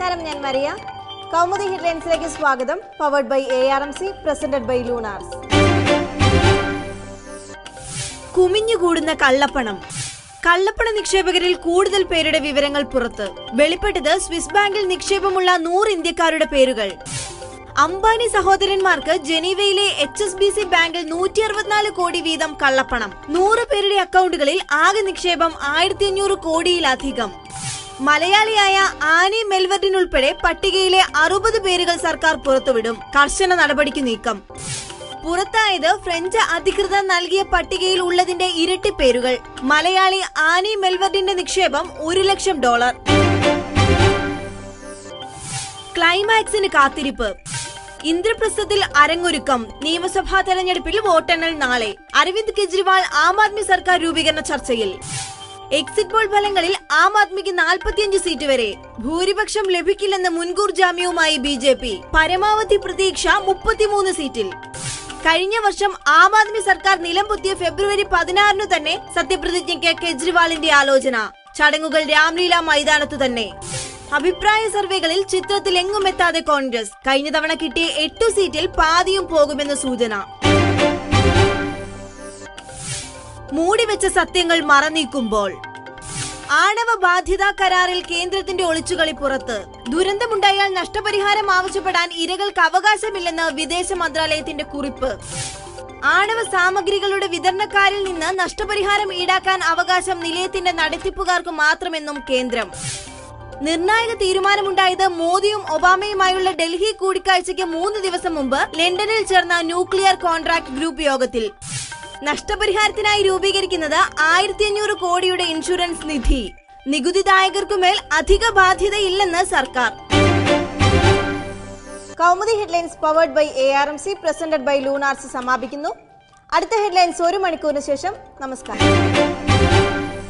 ഞാൻ മരിയ. കൗമുദി ഹെഡ്ലൈൻസിലേക്ക് സ്വാഗതം. Powered by A R M C presented by Lunars കുമിഞ്ഞുകൂടുന്ന കള്ളപ്പണം. കള്ളപ്പണ നിക്ഷേപകരിൽ കൂടുതൽ പേരുടെ വിവരങ്ങൾ പുറത്ത്. വെളിപ്പെട്ടത് സ്വിസ് ബാങ്കിൽ നിക്ഷേപമുള്ള നൂറ് ഇന്ത്യക്കാരുടെ പേരുകൾ. അംബാനി സഹോദരന്മാർക്ക് ജനീവയിലെ എച്ച് എസ് ബി സി ബാങ്കിൽ നൂറ്റി അറുപത്തിനാല് കോടി വീതം കള്ളപ്പണം. നൂറ് പേരുടെ അക്കൗണ്ടുകളിൽ ആകെ നിക്ഷേപം ആയിരത്തി അഞ്ഞൂറ് കോടിയിലധികം. മലയാളിയായ ആനി മെൽവർഡിനുൾപ്പെടെ പട്ടികയിലെ അറുപത് പേരുകൾ സർക്കാർ പുറത്തുവിടും. കർശന നടപടിക്ക് നീക്കം. പുറത്തായത് ഫ്രഞ്ച് അധികൃതർ നൽകിയ പട്ടികയിൽ ഉള്ളതിന്റെ ഇരട്ടി പേരുകൾ. മലയാളി ആനി മെൽവർഡിന്റെ നിക്ഷേപം ഒരു ലക്ഷം ഡോളർ. ക്ലൈമാക്സിന് കാത്തിരിപ്പ്. ഇന്ദ്രപ്രസ്ഥത്തിൽ അരങ്ങൊരുക്കം. നിയമസഭാ തെരഞ്ഞെടുപ്പിൽ വോട്ടെണ്ണൽ നാളെ. അരവിന്ദ് കെജ്രിവാൾ ആം ആദ്മി സർക്കാർ രൂപീകരണ ചർച്ചയിൽ. എക്സിറ്റ് പോൾ ഫലങ്ങളിൽ ആം ആദ്മിക്ക് നാൽപ്പത്തിയഞ്ച് സീറ്റ് വരെ. ഭൂരിപക്ഷം ലഭിക്കില്ലെന്ന മുൻകൂർ ജാമ്യവുമായി ബി ജെ പി പരമാവധി പ്രതീക്ഷ മുപ്പത്തിമൂന്ന് സീറ്റിൽ കഴിഞ്ഞ വർഷം ആം ആദ്മി സർക്കാർ നിലംപൊത്തിയ ഫെബ്രുവരി പതിനാറിനു തന്നെ സത്യപ്രതിജ്ഞയ്ക്ക് കെജ്രിവാളിന്റെ ആലോചന. ചടങ്ങുകൾ രാംലീല മൈതാനത്ത് തന്നെ. അഭിപ്രായ സർവേകളിൽ ചിത്രത്തിൽ എങ്ങും എത്താതെ കോൺഗ്രസ്. കഴിഞ്ഞ തവണ കിട്ടിയ എട്ടു സീറ്റിൽ പാതിയും പോകുമെന്ന് സൂചന. മൂടിവെച്ച സത്യങ്ങൾ മറനീക്കുമ്പോൾ. ആണവ ബാധ്യതാ കരാറിൽ കേന്ദ്രത്തിന്റെ ഒളിച്ചുകളി പുറത്ത്. ദുരന്തമുണ്ടായാൽ നഷ്ടപരിഹാരം ആവശ്യപ്പെടാൻ ഇരകൾക്ക് അവകാശമില്ലെന്ന് വിദേശ മന്ത്രാലയത്തിന്റെ കുറിപ്പ്. ആണവ സാമഗ്രികളുടെ വിതരണക്കാരിൽ നിന്ന് നഷ്ടപരിഹാരം ഈടാക്കാൻ അവകാശം നിലയത്തിന്റെ നടത്തിപ്പുകാർക്ക് മാത്രമെന്നും കേന്ദ്രം. നിർണായക തീരുമാനമുണ്ടായത് മോദിയും ഒബാമയുമായുള്ള ഡൽഹി കൂടിക്കാഴ്ചയ്ക്ക് മൂന്ന് ദിവസം മുമ്പ് ലണ്ടനിൽ ചേർന്ന ന്യൂക്ലിയർ കോൺട്രാക്ട് ഗ്രൂപ്പ് യോഗത്തിൽ. നഷ്ടപരിഹാരത്തിനായി രൂപീകരിക്കുന്നത് ആയിരത്തി അഞ്ഞൂറ് കോടിയുടെ ഇൻഷുറൻസ് നിധി. നികുതിദായകർക്കുമേൽ അധിക ബാധ്യതയില്ലെന്ന് സർക്കാർ. Kaumudi headlines powered by A R M C presented by Lunars സമാപിക്കുന്നു. അടുത്ത ഹെഡ്ലൈൻസ് ഒരു മണിക്കൂറിന് ശേഷം. നമസ്കാരം.